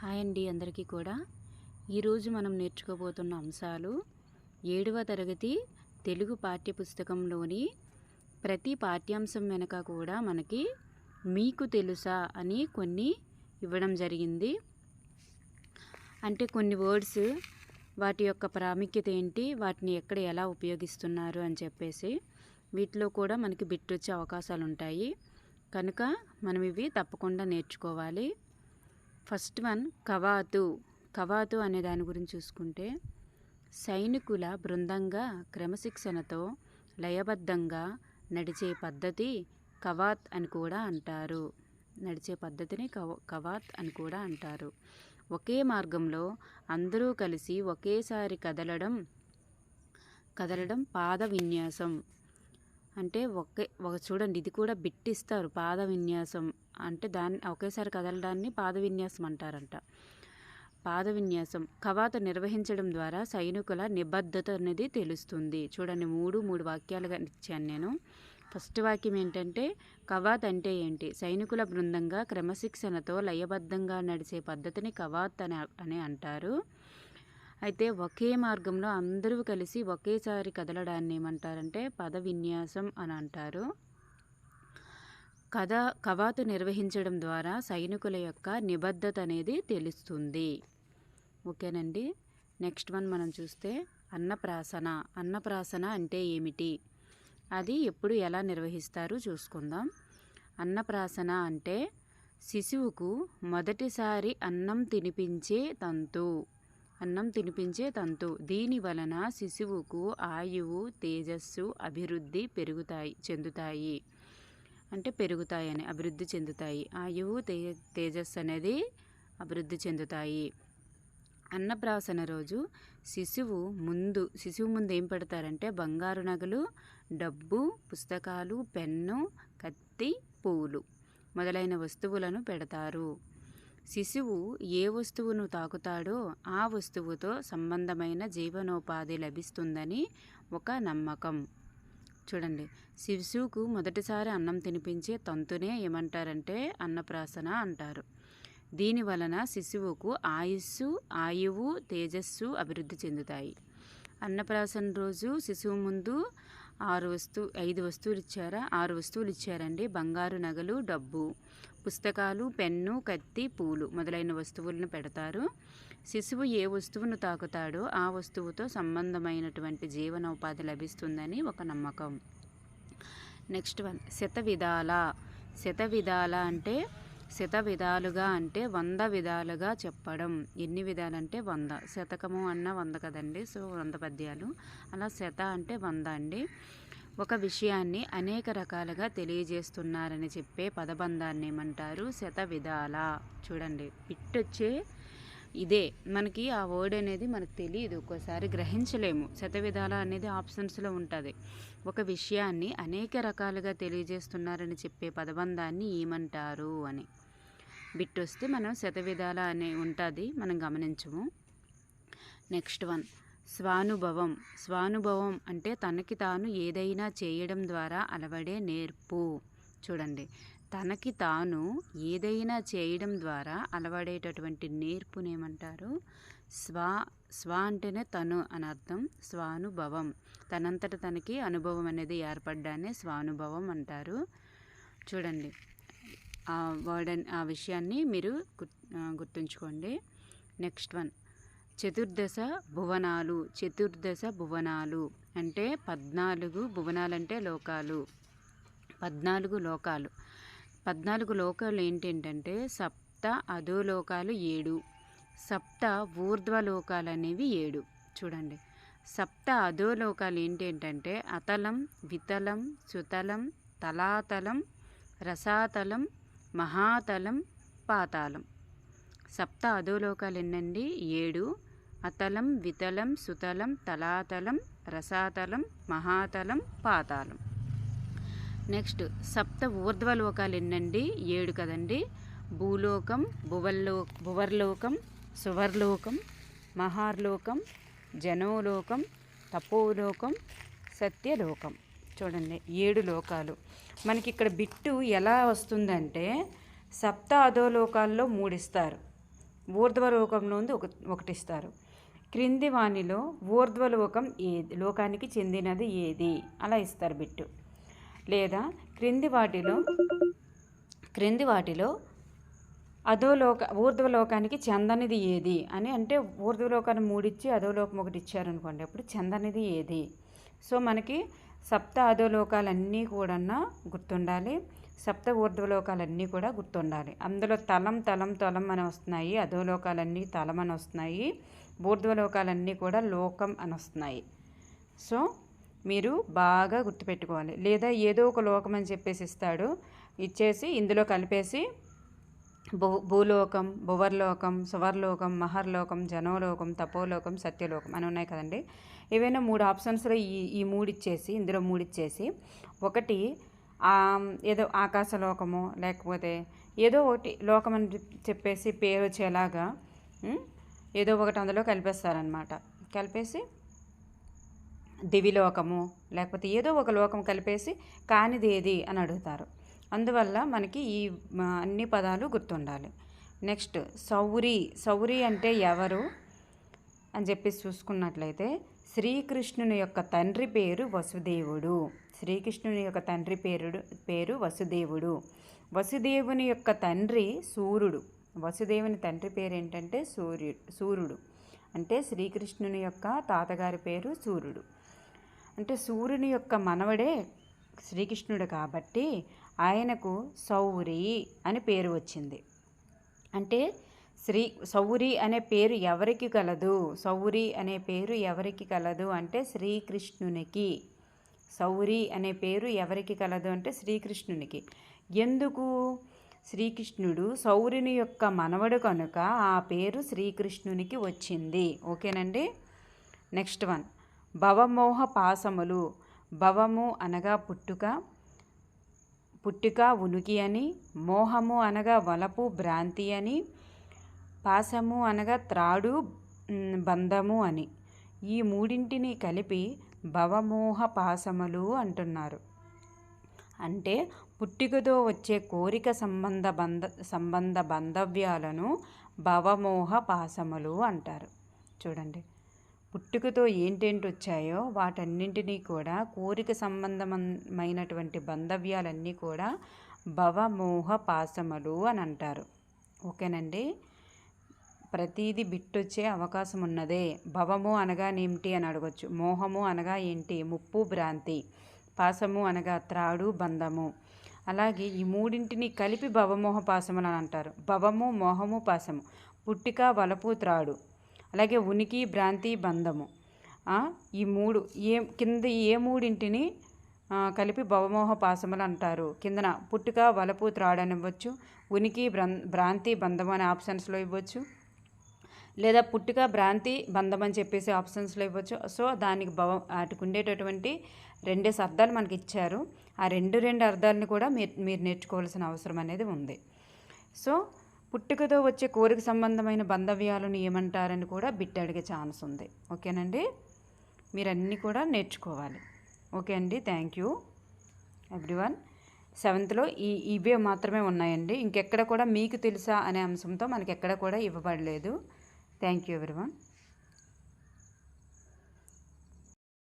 Hi అండి అందరికీ కూడా. ఈరోజు మనం నేర్చుకోబోతున్న అంశాలు ఏడవ తరగతి తెలుగు పాఠ్యపుస్తకంలోని ప్రతి పాఠ్యాంశం వెనుక కూడా మనకి మీకు తెలుసా అని కొన్ని ఇవ్వడం జరిగింది. అంటే కొన్ని వర్డ్స్ వాటి యొక్క ప్రాముఖ్యత ఏంటి వాటిని ఎక్కడ ఎలా ఉపయోగిస్తున్నారు అని చెప్పేసి వీటిలో కూడా మనకి బిట్ వచ్చే అవకాశాలు ఉంటాయి. కనుక మనం ఇవి తప్పకుండా నేర్చుకోవాలి. ఫస్ట్ వన్ కవాతు. కవాతు అనే దాని గురించి చూసుకుంటే సైనికుల బృందంగా క్రమశిక్షణతో లయబద్ధంగా నడిచే పద్ధతి కవాత్ అని కూడా అంటారు. నడిచే పద్ధతిని కవ కవాత్ అని కూడా అంటారు. ఒకే మార్గంలో అందరూ కలిసి ఒకేసారి కదలడం కదలడం పాద విన్యాసం. అంటే ఒకే ఒక చూడండి ఇది కూడా బిట్టిస్తారు. పాద విన్యాసం అంటే దాన్ని ఒకేసారి కదలడాన్ని పాద విన్యాసం అంటారంట. పాద విన్యాసం కవాత నిర్వహించడం ద్వారా సైనికుల నిబద్ధత అనేది తెలుస్తుంది. చూడండి మూడు మూడు వాక్యాలుగా ఇచ్చాను నేను. ఫస్ట్ వాక్యం ఏంటంటే కవాత్ అంటే ఏంటి? సైనికుల బృందంగా క్రమశిక్షణతో లయబద్ధంగా నడిచే పద్ధతిని కవాత్ అని అని అంటారు. అయితే ఒకే మార్గంలో అందరూ కలిసి ఒకేసారి కదలడాన్ని ఏమంటారంటే పద విన్యాసం అని అంటారు. కథ కవాతు నిర్వహించడం ద్వారా సైనికుల యొక్క నిబద్ధత అనేది తెలుస్తుంది. ఓకేనండి? నెక్స్ట్ వన్ మనం చూస్తే అన్నప్రాసన. అన్నప్రాసన అంటే ఏమిటి? అది ఎప్పుడు ఎలా నిర్వహిస్తారు చూసుకుందాం. అన్నప్రాసన అంటే శిశువుకు మొదటిసారి అన్నం తినిపించే తంతు. అన్నం తినిపించే తంతు. దీని వలన శిశువుకు ఆయువు తేజస్సు అభివృద్ధి పెరుగుతాయి చెందుతాయి. అంటే పెరుగుతాయని అభివృద్ధి చెందుతాయి. ఆయువు తే తేజస్సు అనేది అభివృద్ధి చెందుతాయి. అన్నప్రాసన రోజు శిశువు ముందు శిశువు ముందు ఏం పెడతారంటే బంగారు నగలు డబ్బు పుస్తకాలు పెన్ను కత్తి పూలు మొదలైన వస్తువులను పెడతారు. శిశువు ఏ వస్తువును తాకుతాడో ఆ వస్తువుతో సంబంధమైన జీవనోపాధి లభిస్తుందని ఒక నమ్మకం. చూడండి. శిశువుకు మొదటిసారి అన్నం తినిపించే తంతునే ఏమంటారంటే అన్నప్రాసన అంటారు. దీని వలన శిశువుకు ఆయుస్సు ఆయువు తేజస్సు అభివృద్ధి చెందుతాయి. అన్నప్రాసన రోజు శిశువు ముందు ఆరు వస్తువు ఐదు వస్తువులు ఇచ్చారా? ఆరు వస్తువులు ఇచ్చారండి. బంగారు నగలు డబ్బు. పుస్తకాలు పెన్ను కత్తి పూలు మొదలైన వస్తువులను పెడతారు. శిశువు ఏ వస్తువును తాకుతాడో ఆ వస్తువుతో సంబంధమైనటువంటి జీవనోపాధి లభిస్తుందని ఒక నమ్మకం. నెక్స్ట్ వన్ శత విధాల. శత విధాల అంటే శత విధాలుగా అంటే వంద విధాలుగా చెప్పడం. ఎన్ని విధాలంటే వంద. శతకము అన్న వంద కదండి సో వంద పద్యాలు. అలా శత అంటే వంద అండి. ఒక విషయాన్ని అనేక రకాలుగా తెలియజేస్తున్నారని చెప్పే పదబంధాన్ని ఏమంటారు శత విధాల చూడండి పిట్టొచ్చే ఇదే. మనకి ఆ వర్డ్ అనేది మనకు తెలియదు ఒక్కోసారి గ్రహించలేము. శత విధాల అనేది ఆప్షన్స్లో ఉంటుంది. ఒక విషయాన్ని అనేక రకాలుగా తెలియజేస్తున్నారని చెప్పే పదబంధాన్ని ఏమంటారు అని. బిట్ వస్తే మనం శత విధాల అనే ఉంటుంది మనం గమనించము. Next one. స్వానుభవం. స్వానుభవం అంటే తనకి తాను ఏదైనా చేయడం ద్వారా అలవడే నేర్పు. చూడండి. తనకి తాను ఏదైనా చేయడం ద్వారా అలవడేటటువంటి నేర్పునేమంటారు? స్వా స్వ అంటేనే తను అని అర్థం. స్వానుభవం. తనంతట తనకి అనుభవం అనేది ఏర్పడ్డానే స్వానుభవం అంటారు. చూడండి. ఆ వర్డ్ ఆ విషయాన్ని మీరు గుర్తుంచుకోండి. Next one. చతుర్దశ భువనాలు చతుర్దశ భువనాలు అంటే పద్నాలుగు భువనాలంటే లోకాలు. పద్నాలుగు లోకాలు. పద్నాలుగు లోకాలు ఏంటంటే సప్త అధోలోకాలు ఏడు. సప్త ఊర్ధ్వలోకాలు అనేవి ఏడు. చూడండి. సప్త అధోలోకాలు ఏంటంటే అతలం వితలం సుతలం తలాతలం రసాతలం మహాతలం పాతాళం. సప్త అధోలోకాలు ఎన్నండి? ఏడు. అతలం వితలం సుతలం తలాతలం రసాతలం మహాతలం పాతాళం. నెక్స్ట్ సప్త ఊర్ధ్వలోకాలు ఎన్నండి? ఏడు కదండి. భూలోకం భువల్లో భువర్లోకం సువర్లోకం మహార్లోకం జనోలోకం తపోలోకం సత్యలోకం. చూడండి ఏడు లోకాలు. మనకి ఇక్కడ బిట్టు ఎలా వస్తుందంటే సప్త అధోలోకాల్లో మూడిస్తారు. ఊర్ధ్వలోకంలో ఉంది ఒక ఒకటి ఇస్తారు క్రింది వాణిలో ఊర్ధ్వలోకం ఏది? లోకానికి చెందినది ఏది? అలా ఇస్తారు బిట్టు. లేదా క్రింది వాటిలో క్రింది వాటిలో అధోలోక ఊర్ధ్వలోకానికి చెందనిది ఏది? అని అంటే ఊర్ధ్వలోకాన్ని మూడిచ్చి అధోలోకం ఒకటి ఇచ్చారనుకోండి అప్పుడు చెందనిది ఏది? సో మనకి సప్త అధోలోకాలన్నీ కూడా గుర్తుండాలి. సప్త ఊర్ధ్వలోకాలన్నీ కూడా గుర్తుండాలి. అందులో తలం తలం తలం అని వస్తున్నాయి. అధోలోకాలన్నీ తలం అని వస్తున్నాయి. ఊర్ధ్వలోకాలన్నీ కూడా లోకం అని వస్తున్నాయి. సో మీరు బాగా గుర్తుపెట్టుకోవాలి. లేదా ఏదో ఒక లోకం అని చెప్పేసి ఇస్తాడు. ఇచ్చేసి ఇందులో కలిపేసి భూ భూలోకం భువర్లోకం సువర్లోకం మహర్లోకం జనోలోకం తపోలోకం సత్యలోకం అని ఉన్నాయి కదండి. ఏవైనా మూడు ఆప్షన్స్లో ఈ ఈ మూడు ఇచ్చేసి ఇందులో మూడు ఇచ్చేసి ఒకటి ఏదో ఆకాశలోకము లేకపోతే ఏదో ఒకటి లోకం అని చెప్పేసి పేరు వచ్చేలాగా ఏదో ఒకటి అందులో కలిపేస్తారనమాట కలిపేసి దివిలోకము లేకపోతే ఏదో ఒక లోకం కలిపేసి కానిది ఏది అని అడుగుతారు. అందువల్ల మనకి ఈ అన్ని పదాలు గుర్తుండాలి. నెక్స్ట్ సౌరి. సౌరి అంటే ఎవరు? అని చెప్పి చూసుకున్నట్లయితే శ్రీకృష్ణుని యొక్క తండ్రి పేరు వసుదేవుడు. శ్రీకృష్ణుని యొక్క తండ్రి పేరు పేరు వసుదేవుడు. వసుదేవుని యొక్క తండ్రి సూర్యుడు. వసుదేవుని తండ్రి పేరు ఏంటంటే సూర్యుడు సూర్యుడు. అంటే శ్రీకృష్ణుని యొక్క తాతగారి పేరు సూర్యుడు. అంటే సూర్యుని యొక్క మనవడే శ్రీకృష్ణుడు కాబట్టి ఆయనకు సౌరి అని పేరు వచ్చింది. అంటే శ్రీ సౌరి అనే పేరు ఎవరికి కలదు? సౌరి అనే పేరు ఎవరికి కలదు అంటే శ్రీకృష్ణునికి. సౌరి అనే పేరు ఎవరికి కలదు అంటే శ్రీకృష్ణునికి. ఎందుకు? శ్రీకృష్ణుడు సౌరిని యొక్క మనవడు కనుక ఆ పేరు శ్రీకృష్ణునికి వచ్చింది. ఓకేనండి? Next one. భవమోహ పాసములు భవము అనగా పుట్టుక పుట్టుక ఉనికి అని మోహము అనగా వలపు భ్రాంతి అని పాసము అనగా త్రాడు బంధము అని. ఈ మూడింటిని కలిపి భవమోహ పాశములు అంటున్నారు. అంటే పుట్టుకతో వచ్చే కోరిక సంబంధ బంధ సంబంధ బంధవ్యాలను భవమోహ పాశములు అంటారు. చూడండి. పుట్టుకతో ఏంటేంటి వచ్చాయో వాటన్నింటినీ కూడా కోరిక సంబంధమైనటువంటి బంధవ్యాలన్నీ కూడా భవమోహ పాశములు అని అంటారు ఓకేనండి? ప్రతీది బిట్టొచ్చే అవకాశం ఉన్నదే భవము అనగా ఏమిటి అని అడగచ్చు. మోహము అనగా ఏంటి? ముప్పు భ్రాంతి. పాసము అనగా త్రాడు బంధము. అలాగే ఈ మూడింటిని కలిపి భవమోహ పాసము అని అంటారు. భవము మోహము పాసము పుట్టిక వలపు త్రాడు. అలాగే ఉనికి భ్రాంతి బంధము. ఈ మూడు ఏ కింద ఏ మూడింటిని కలిపి భవమోహ పాశములు అంటారు. కిందన పుట్టుక వలపు త్రాడని ఇవ్వచ్చు. ఉనికి భ్రాంతి బంధం అనే ఆప్షన్స్లో ఇవ్వచ్చు. లేదా పుట్టుక భ్రాంతి బంధం అని చెప్పేసి ఆప్షన్స్లో ఇవ్వచ్చు. సో దానికి భవ వాటికి ఉండేటటువంటి రెండే అర్థాలు మనకి ఇచ్చారు. ఆ రెండు రెండు అర్థాలను కూడా మీరు మీరు నేర్చుకోవాల్సిన అవసరం అనేది ఉంది. సో పుట్టుకతో వచ్చే కోరిక సంబంధమైన బంధవ్యాలను ఏమంటారని కూడా బిట్ అడిగే ఛాన్స్ ఉంది. ఓకేనండి? మీరు అన్నీ కూడా నేర్చుకోవాలి. ఓకే అండి థ్యాంక్ యూ. ఎవ్రీవన్ సెవెంత్లో ఈ ఇవే మాత్రమే ఉన్నాయండి. ఇంకెక్కడ కూడా మీకు తెలుసా అనే అంశంతో మనకి ఎక్కడ కూడా ఇవ్వబడలేదు. Thank you everyone.